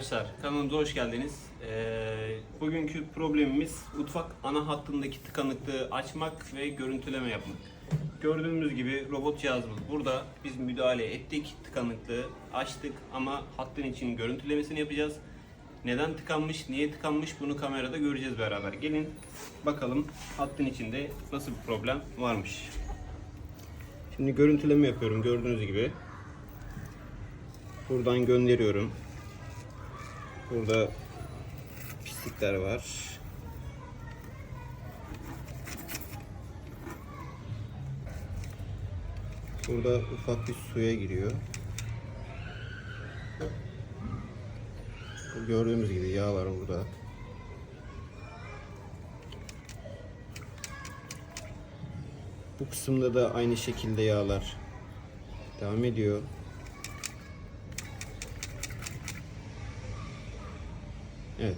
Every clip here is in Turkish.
Arkadaşlar kanalımıza hoş geldiniz. Ee, bugünkü problemimiz mutfak ana hattındaki tıkanıklığı açmak ve görüntüleme yapmak. Gördüğümüz gibi robot cihazımız burada. Biz müdahale ettik, tıkanıklığı açtık ama hattın için görüntülemesini yapacağız. Neden tıkanmış, niye tıkanmış bunu kamerada göreceğiz beraber. Gelin bakalım hattın içinde nasıl bir problem varmış. Şimdi görüntüleme yapıyorum gördüğünüz gibi. Buradan gönderiyorum. Burada pislikler var. Burada ufak bir suya giriyor. Gördüğümüz gibi yağ var burada. Bu kısımda da aynı şekilde yağlar devam ediyor. Evet.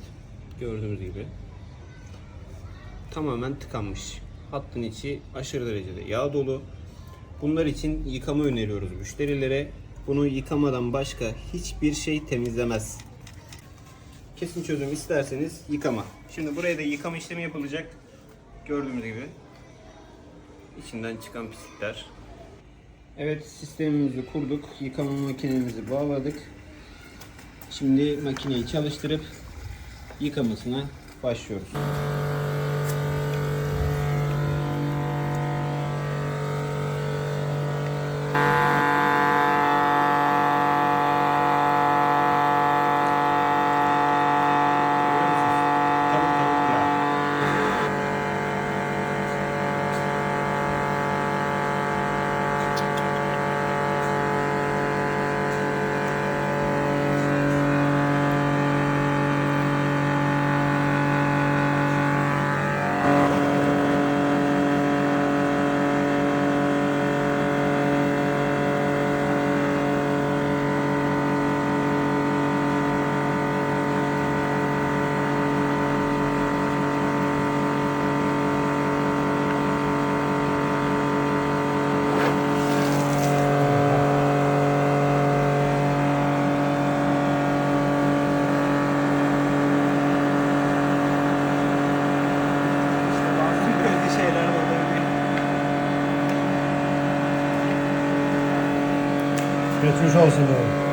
Gördüğünüz gibi. Tamamen tıkanmış. Hattın içi aşırı derecede yağ dolu. Bunlar için yıkama öneriyoruz müşterilere. Bunu yıkamadan başka hiçbir şey temizlemez. Kesin çözüm isterseniz yıkama. Şimdi buraya da yıkama işlemi yapılacak. Gördüğümüz gibi. İçinden çıkan pislikler. Evet sistemimizi kurduk. Yıkama makinemizi bağladık. Şimdi makineyi çalıştırıp yıkamasına başlıyoruz. 就祝寿是是？